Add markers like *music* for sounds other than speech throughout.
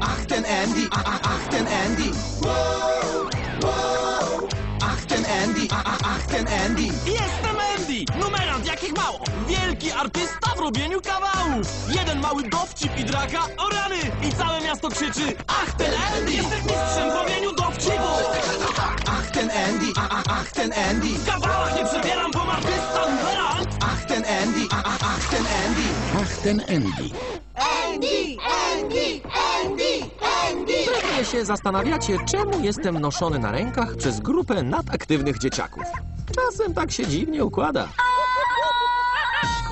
Ach, ten Andy, a, ach, ten Andy. Ach, ten Andy, a, ach, ten Andy. Jestem Andy! Numerant jakich mało! Wielki artysta w robieniu kawałów! Jeden mały dowcip i draka, o rany! I całe miasto krzyczy Ach, ten Andy! Jestem mistrzem w robieniu dowcipów! Ach, ten Andy, a, a, ach, ten Andy. W kawałach nie przebieram, bo artysta numerant! Ach, ten Andy, a, a, ach, ten Andy. Ach, ten Andy. Andy, Andy, Andy, Andy! Pewnie się zastanawiacie, czemu jestem noszony na rękach przez grupę nadaktywnych dzieciaków. Czasem tak się dziwnie układa.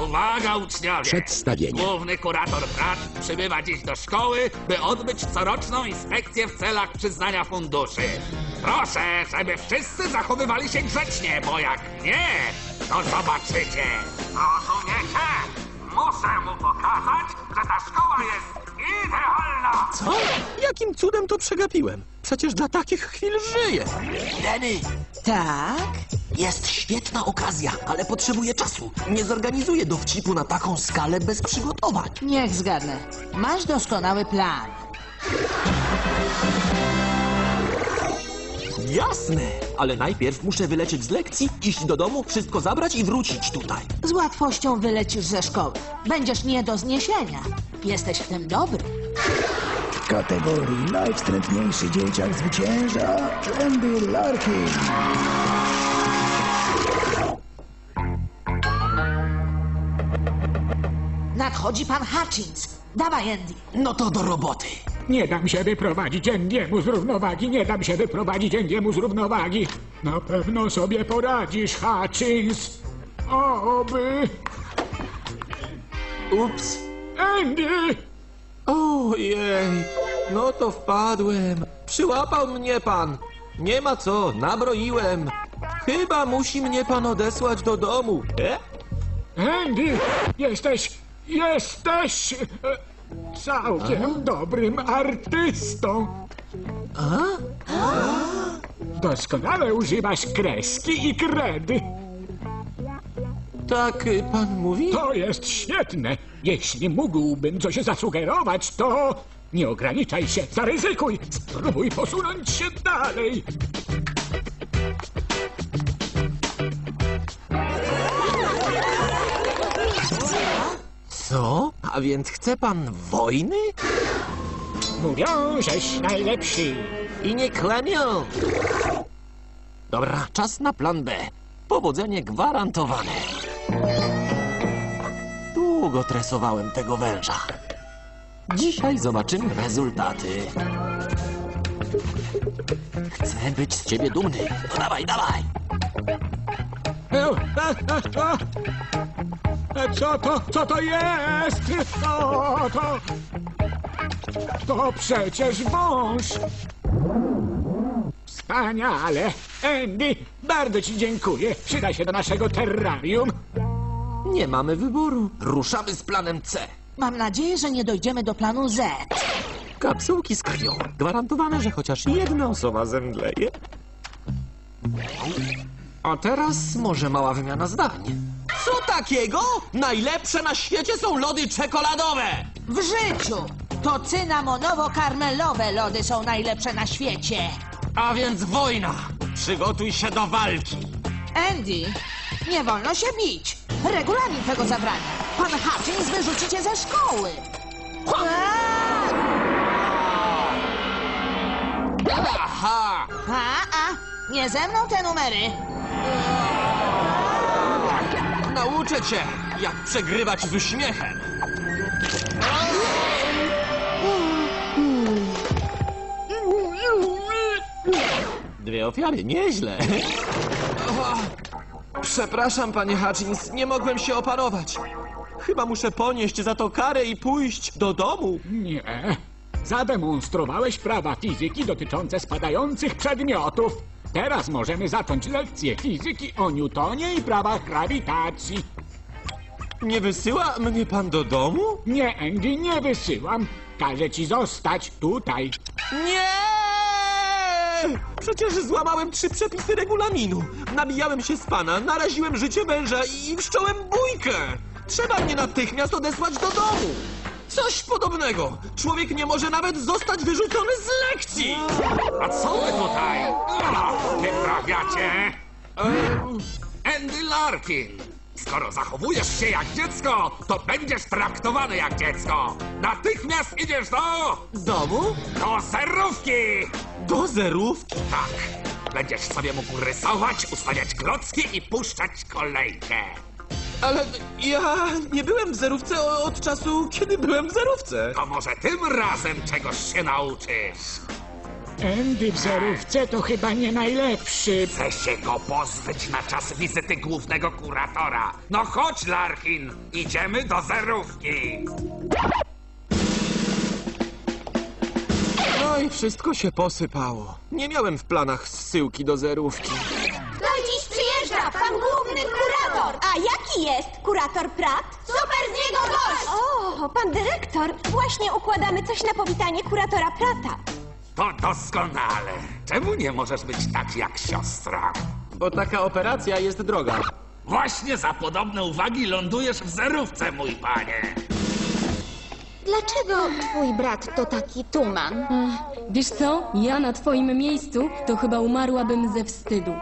Uwaga uczniowie! Przedstawienie. Główny kurator prac przybywa dziś do szkoły, by odbyć coroczną inspekcję w celach przyznania funduszy. Proszę, żeby wszyscy zachowywali się grzecznie, bo jak nie, to zobaczycie. Rozumiecie? Muszę mu pokazać, że ta szkoła jest idealna! Co? Jakim cudem to przegapiłem? Przecież dla takich chwil żyję. Denny, Tak? jest świetna okazja, ale potrzebuję czasu. Nie zorganizuję dowcipu na taką skalę bez przygotowań. Niech zgadnę. Masz doskonały plan. Jasne, ale najpierw muszę wylecieć z lekcji, iść do domu, wszystko zabrać i wrócić tutaj. Z łatwością wylecisz ze szkoły. Będziesz nie do zniesienia. Jesteś w tym dobry. W kategorii najwstrętniejszy dzieciak zwycięża Andy Larkin. Nadchodzi pan Hutchins. Dawaj, Andy. No to do roboty. Nie dam się wyprowadzić Endiemu z równowagi, nie dam się wyprowadzić Endiemu z równowagi. Na pewno sobie poradzisz, Hutchins. Oby. Ups. Andy! Ojej, no to wpadłem. Przyłapał mnie pan. Nie ma co, nabroiłem. Chyba musi mnie pan odesłać do domu. E? Andy! Jesteś... jesteś... e, całkiem dobrym artystą. Doskonale używasz kreski i kredy. Tak y, pan mówi? To jest świetne. Jeśli mógłbym coś zasugerować, to nie ograniczaj się, zaryzykuj, spróbuj posunąć się dalej. A więc chce pan wojny? Mówią, żeś najlepszy. I nie klamią. Dobra, czas na plan B. Powodzenie gwarantowane. Długo tresowałem tego węża. Dzisiaj zobaczymy rezultaty. Chcę być z ciebie dumny. No dawaj, dawaj. *laughs* E, Co to, co to jest? O, to... To przecież wąż. Wspaniale. Andy, bardzo ci dziękuję. Przyda się do naszego terrarium. Nie mamy wyboru. Ruszamy z planem C. Mam nadzieję, że nie dojdziemy do planu Z. Kapsułki z krwią. Gwarantowane, że chociaż jedna osoba zemdleje. A teraz może mała wymiana zdań. Co takiego? Najlepsze na świecie są lody czekoladowe! W życiu! To cynamonowo-karmelowe lody są najlepsze na świecie. A więc wojna! Przygotuj się do walki! Andy, nie wolno się bić. Regulamin tego zabrania. Pan Hutchins wyrzuci cię ze szkoły. Aaa! Aha! A, a, nie ze mną te numery. Nauczę cię, jak przegrywać z uśmiechem! Dwie ofiary, nieźle. Przepraszam, panie Hutchins, nie mogłem się oparować. Chyba muszę ponieść za to karę i pójść do domu. Nie. Zademonstrowałeś prawa fizyki dotyczące spadających przedmiotów. Teraz możemy zacząć lekcję fizyki o Newtonie i prawach grawitacji. Nie wysyła mnie pan do domu? Nie, Andy, nie wysyłam. Każę ci zostać tutaj. Nie! Przecież złamałem trzy przepisy regulaminu. Nabijałem się z pana, naraziłem życie męża i wszcząłem bójkę. Trzeba mnie natychmiast odesłać do domu. Co Coś podobnego! Człowiek nie może nawet zostać wyrzucony z lekcji! A co wy tutaj no, wyprawiacie? Andy Larkin! Skoro zachowujesz się jak dziecko, to będziesz traktowany jak dziecko! Natychmiast idziesz do... Domu? do zerówki! Do zerówki? Tak, będziesz sobie mógł rysować, ustawiać klocki i puszczać kolejkę. Ale ja nie byłem w zerówce o- od czasu, kiedy byłem w zerówce. To może tym razem czegoś się nauczysz. Andy w zerówce to chyba nie najlepszy. Chcę się go pozbyć na czas wizyty głównego kuratora. No chodź, Larkin, idziemy do zerówki. No i wszystko się posypało. Nie miałem w planach zsyłki do zerówki. A jaki jest kurator Prat? Super z niego gość! O, pan dyrektor, właśnie układamy coś na powitanie kuratora Prata. To doskonale. Czemu nie możesz być tak jak siostra? Bo taka operacja jest droga. Właśnie za podobne uwagi lądujesz w zerówce, mój panie. Dlaczego twój brat to taki tuman? Wiesz co? Ja na twoim miejscu to chyba umarłabym ze wstydu.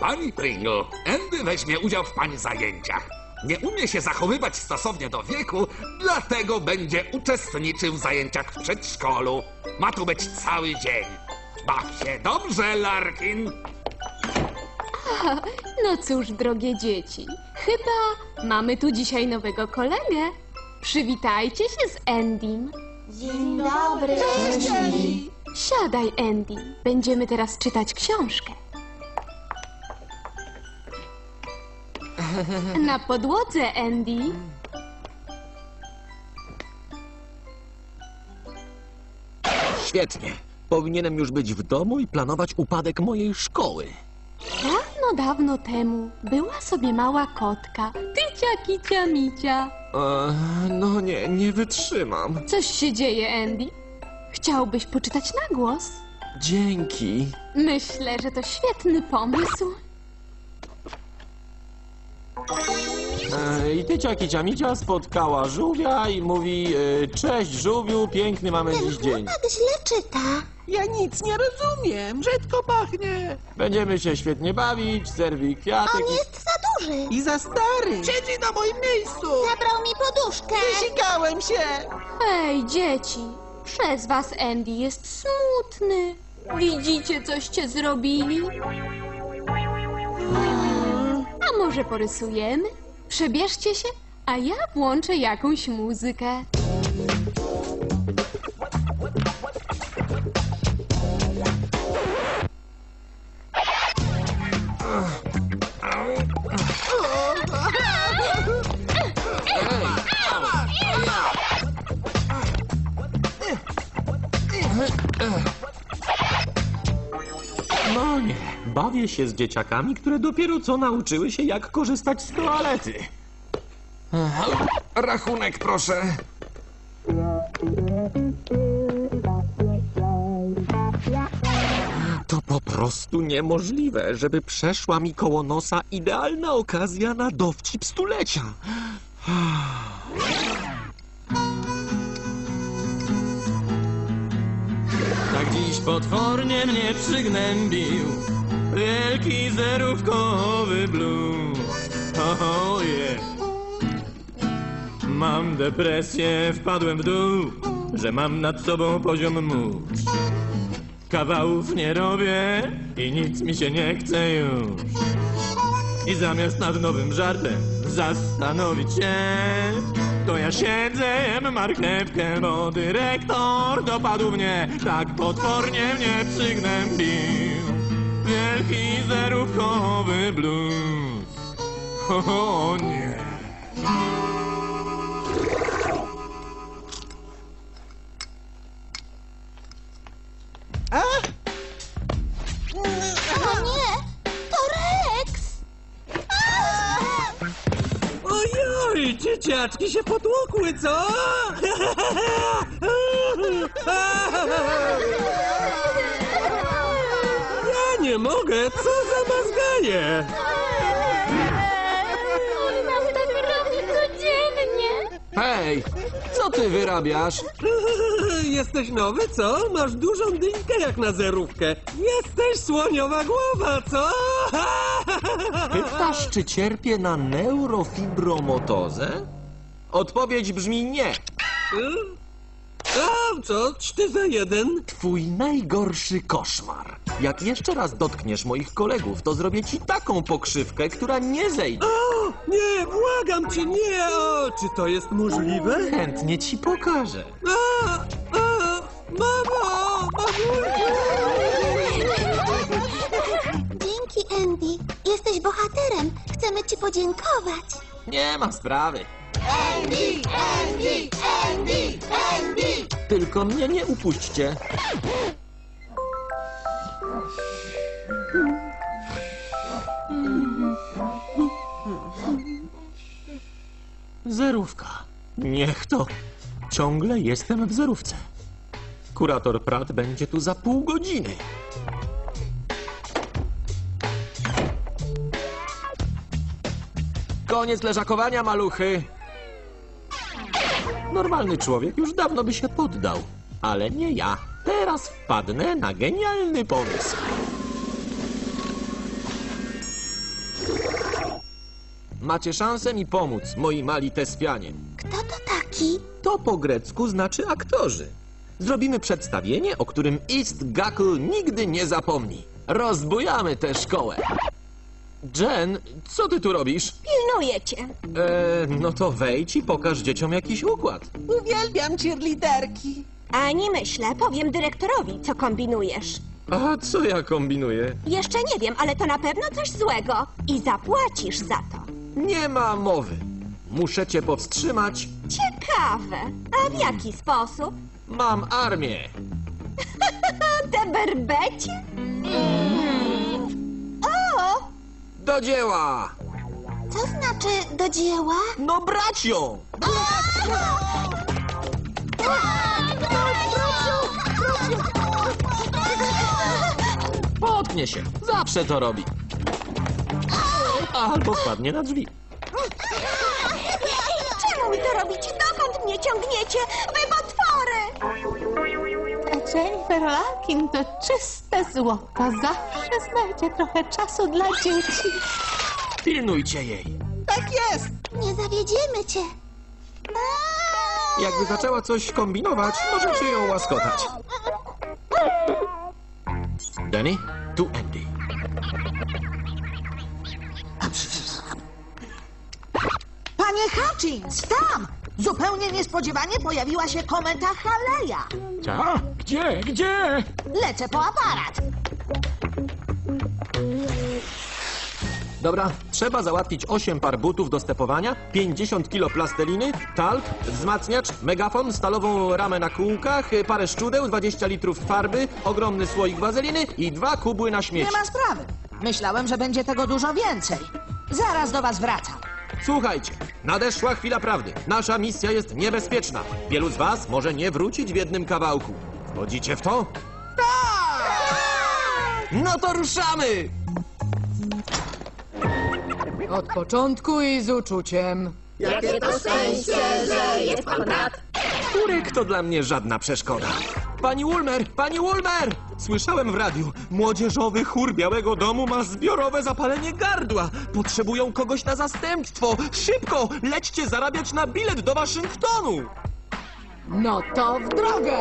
Pani Pringle, Andy weźmie udział w pani zajęciach. Nie umie się zachowywać stosownie do wieku, dlatego będzie uczestniczył w zajęciach w przedszkolu. Ma tu być cały dzień. Baw się dobrze, Larkin. No cóż, drogie dzieci, chyba mamy tu dzisiaj nowego kolegę. Przywitajcie się z Endym. Dzień dobry. Siadaj, Andy. Będziemy teraz czytać książkę. Na podłodze, Andy. Świetnie. Powinienem już być w domu i planować upadek mojej szkoły. Dawno, dawno temu była sobie mała kotka. Tycia, kicia, micia. E, no nie, nie wytrzymam. Coś się dzieje, Andy? Chciałbyś poczytać na głos? Dzięki. Myślę, że to świetny pomysł. E, I tycia kicia micia spotkała żółwia i mówi e, Cześć żółwiu, piękny mamy dziś dzień. Tak źle czyta. Ja nic nie rozumiem. Brzydko pachnie. Będziemy się świetnie bawić, zerwij kwiatek On i... jest za duży. I za stary. Siedzi na moim miejscu. Zabrał mi poduszkę. Wysikałem się. Ej, dzieci, przez was Andy jest smutny. Widzicie, coście zrobili? Może porysujemy? Przebierzcie się, a ja włączę jakąś muzykę. Bawię się z dzieciakami, które dopiero co nauczyły się jak korzystać z toalety. Rachunek proszę. To po prostu niemożliwe, żeby przeszła mi koło nosa idealna okazja na dowcip stulecia. Tak dziś potwornie mnie przygnębił Wielki zerówkowy blues. Oh yeah. Mam depresję, wpadłem w dół Że mam nad sobą poziom mórz Kawałów nie robię i nic mi się nie chce już. I zamiast nad nowym żartem zastanowić się To ja siedzę, jem marchewkę, bo dyrektor dopadł mnie. Tak potwornie mnie przygnębił Wielki zerówkowy blues O nie O nie, to Rex. Ojoj, dzieciaczki się potłukły, co? *laughs* Nie mogę, co za mazganie! On nam tak robi. Hej, co ty wyrabiasz? *laughs* Jesteś nowy, co? Masz dużą dynkę jak na zerówkę. Jesteś słoniowa głowa, co? *laughs* Pytasz, czy cierpię na neurofibromotozę? Odpowiedź brzmi nie. A, co? Czty za jeden? Twój najgorszy koszmar. Jak jeszcze raz dotkniesz moich kolegów, to zrobię ci taką pokrzywkę, która nie zejdzie. O, nie, błagam cię, nie! O, czy to jest możliwe? Chętnie ci pokażę. A, a, mamo! Dzięki, Andy. Jesteś bohaterem. Chcemy ci podziękować. Nie ma sprawy. Andy, Andy, Andy, Andy! Tylko mnie nie upuśćcie. Zerówka. Niech to. Ciągle jestem w zerówce. Kurator Prat będzie tu za pół godziny. Koniec leżakowania, maluchy. Normalny człowiek już dawno by się poddał. Ale nie ja. Teraz wpadnę na genialny pomysł. Macie szansę mi pomóc, moi mali tespianie. Kto to taki? To po grecku znaczy aktorzy. Zrobimy przedstawienie, o którym East Gakl nigdy nie zapomni. Rozbujamy tę szkołę. Jen, co ty tu robisz? Pilnuję cię. Eee, no to wejdź i pokaż dzieciom jakiś układ. Uwielbiam cheerleaderki. Ani myślę, powiem dyrektorowi, co kombinujesz. A co ja kombinuję? Jeszcze nie wiem, ale to na pewno coś złego. I zapłacisz za to. Nie ma mowy. Muszę cię powstrzymać. Ciekawe. A w jaki sposób? Mam armię. *laughs* Te berbecie? Do dzieła! Co znaczy do dzieła? No brać ją! Potknie się. Zawsze to robi. Albo wpadnie na drzwi. Czemu mi to robicie? Dokąd mnie ciągniecie? Wy! Larkin to czyste złoto. Zawsze znajdzie trochę czasu dla dzieci. Pilnujcie jej. Tak jest. Nie zawiedziemy cię. Jakby zaczęła coś kombinować, możecie ją łaskotać. Danny, tu Andy. Panie Hutchins, tam! Zupełnie niespodziewanie pojawiła się kometa Haleja. Co? Gdzie? Gdzie? Lecę po aparat. Dobra, trzeba załatwić 8 par butów do stepowania, 50 kilo plasteliny, talk, wzmacniacz, megafon, stalową ramę na kółkach, parę szczudeł, 20 litrów farby, ogromny słoik wazeliny i dwa kubły na śmieci. Nie ma sprawy. Myślałem, że będzie tego dużo więcej. Zaraz do was wracam. Słuchajcie, nadeszła chwila prawdy. Nasza misja jest niebezpieczna. Wielu z was może nie wrócić w jednym kawałku. Wchodzicie w to? Tak! No to ruszamy! Od początku i z uczuciem. Turek to dla mnie żadna przeszkoda. Pani Ulmer! Pani Ulmer! Słyszałem w radiu. Młodzieżowy chór Białego Domu ma zbiorowe zapalenie gardła. Potrzebują kogoś na zastępstwo. Szybko! Lećcie zarabiać na bilet do Waszyngtonu! No to w drogę!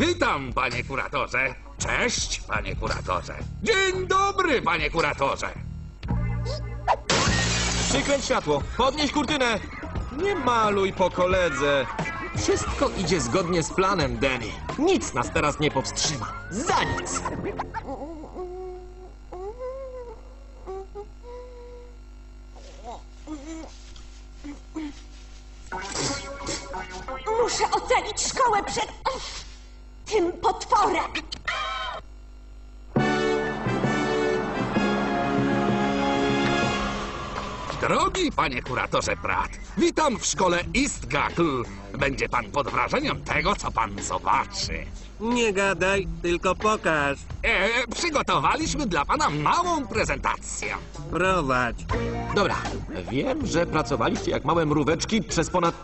Witam, panie kuratorze. Cześć, panie kuratorze. Dzień dobry, panie kuratorze. Przykręć światło. Podnieś kurtynę. Nie maluj po koledze. Wszystko idzie zgodnie z planem, Danny. Nic nas teraz nie powstrzyma. Za nic! Muszę ocalić szkołę przed tym potworem. Drogi panie kuratorze Pratt, witam w szkole Eastgakl. Będzie pan pod wrażeniem tego, co pan zobaczy. Nie gadaj, tylko pokaż. E, przygotowaliśmy dla pana małą prezentację. Prowadź. Dobra, wiem, że pracowaliście jak małe mróweczki przez ponad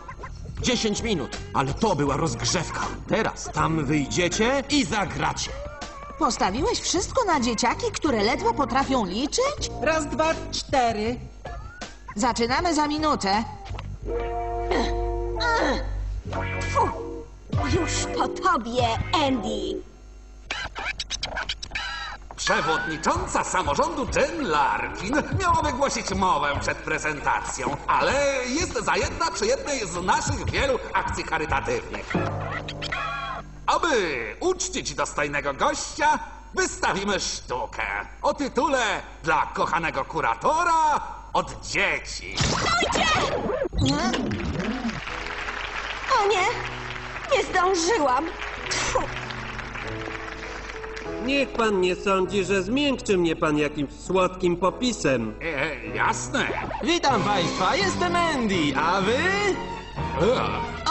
10 minut, ale to była rozgrzewka. Teraz tam wyjdziecie i zagracie. Postawiłeś wszystko na dzieciaki, które ledwo potrafią liczyć? Raz, dwa, cztery. Zaczynamy za minutę. Fu. Już po tobie, Andy. Przewodnicząca samorządu Jen Larkin miała wygłosić mowę przed prezentacją, ale jest zajęta przy jednej z naszych wielu akcji charytatywnych. Aby uczcić dostojnego gościa, wystawimy sztukę o tytule Dla kochanego kuratora od dzieci. O nie, nie zdążyłam. Tfu. Niech pan nie sądzi, że zmiękczy mnie pan jakimś słodkim popisem. E, jasne. Witam Państwa, jestem Andy, a Wy?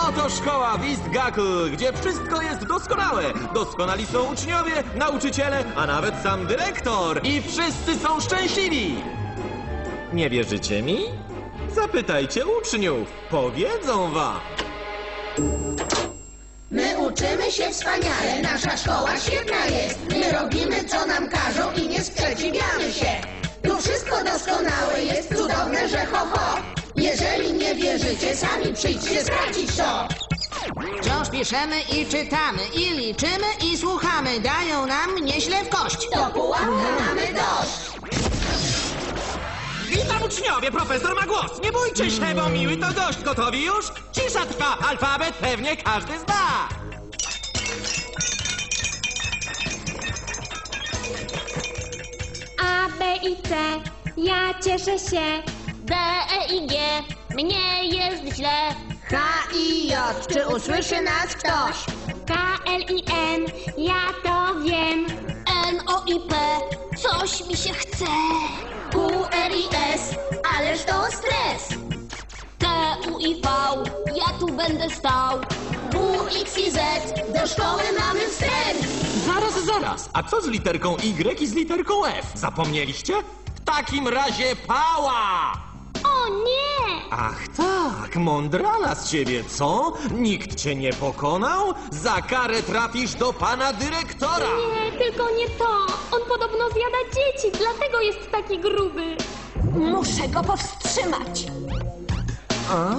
Oto szkoła Wistgakl, gdzie wszystko jest doskonałe. Doskonali są uczniowie, nauczyciele, a nawet sam dyrektor. I wszyscy są szczęśliwi. Nie wierzycie mi? Zapytajcie uczniów, powiedzą wam. My uczymy się wspaniale, nasza szkoła świetna jest. My robimy co nam każą i nie sprzeciwiamy się. Tu wszystko doskonałe jest, cudowne, że ho ho. Jeżeli nie wierzycie, sami przyjdźcie sprawdzić to. Wciąż piszemy i czytamy, i liczymy, i słuchamy. Dają nam nieźle w kość. Do pułapka mamy dość. Uczniowie, profesor ma głos. Nie bójcie się, bo miły to gość. Gotowi już? Cisza trwa, alfabet pewnie każdy zna. A, B i C, ja cieszę się. D, E i G, mnie jest źle. H i J, czy usłyszy nas ktoś? K, L i N, ja to wiem. I P, coś mi się chce. Q, R i S, ależ to stres. T, U i V, ja tu będę stał. W, X i Z, do szkoły mamy wstęp. Zaraz, zaraz. A co z literką Y i z literką F? Zapomnieliście? W takim razie pała! O nie! Ach tak, mądrala z ciebie, co? Nikt cię nie pokonał? Za karę trafisz do pana dyrektora! Nie, tylko nie to. On podobno zjada dzieci, dlatego jest taki gruby. Muszę go powstrzymać. To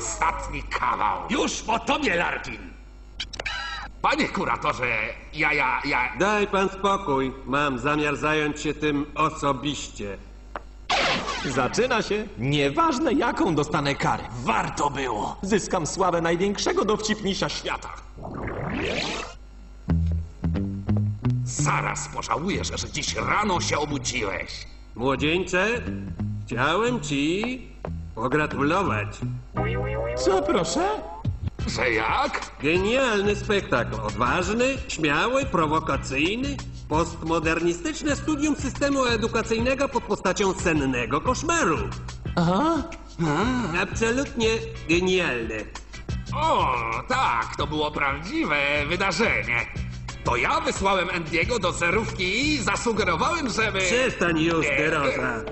ostatni kawał. Już po tobie, Larkin. Panie kuratorze, ja, ja, ja... Daj pan spokój, mam zamiar zająć się tym osobiście. Zaczyna się. Nieważne jaką dostanę karę. Warto było. Zyskam sławę największego dowcipnisia świata. Zaraz pożałujesz, że dziś rano się obudziłeś. Młodzieńcze, chciałem ci pogratulować. Co proszę? Że jak? Genialny spektakl. Odważny, śmiały, prowokacyjny. Postmodernistyczne studium systemu edukacyjnego pod postacią sennego koszmaru. Aha. Absolutnie genialne. O, tak, to było prawdziwe wydarzenie. To ja wysłałem Andiego do zerówki i zasugerowałem, żeby... Przestań już. Derosa.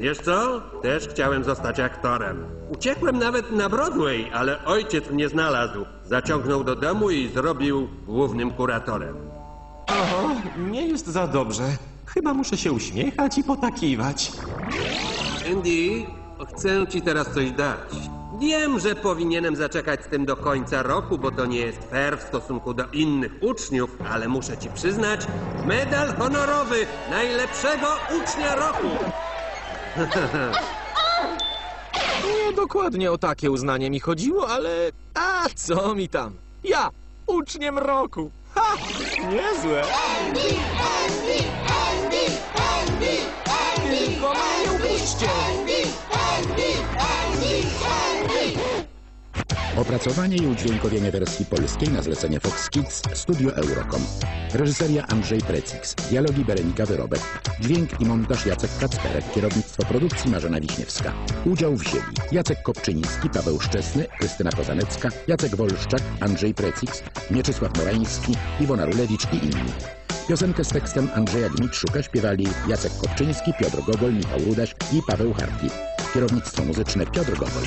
Wiesz co? Też chciałem zostać aktorem. Uciekłem nawet na Broadway, ale ojciec mnie znalazł. Zaciągnął do domu i zrobił głównym kuratorem. O, nie jest za dobrze. Chyba muszę się uśmiechać i potakiwać. Andy, chcę ci teraz coś dać. Wiem, że powinienem zaczekać z tym do końca roku, bo to nie jest fair w stosunku do innych uczniów, ale muszę ci przyznać, medal honorowy najlepszego ucznia roku. *laughs* Nie dokładnie o takie uznanie mi chodziło, ale... A, co mi tam? Ja, uczniem roku! Ha! Niezłe! Opracowanie i udźwiękowienie wersji polskiej na zlecenie Fox Kids Studio Eurocom. Reżyseria Andrzej Precix. Dialogi Berenika Wyrobek. Dźwięk i montaż Jacek Kacperek. Kierownictwo produkcji Marzena Wiśniewska. Udział wzięli Jacek Kopczyński, Paweł Szczesny, Krystyna Kozanecka, Jacek Wolszczak, Andrzej Precix, Mieczysław Morański, Iwona Rulewicz i inni. Piosenkę z tekstem Andrzeja Gmitrzuka śpiewali Jacek Kopczyński, Piotr Gogol, Michał Rudaś i Paweł Hartwig. Kierownictwo muzyczne Piotr Gogol.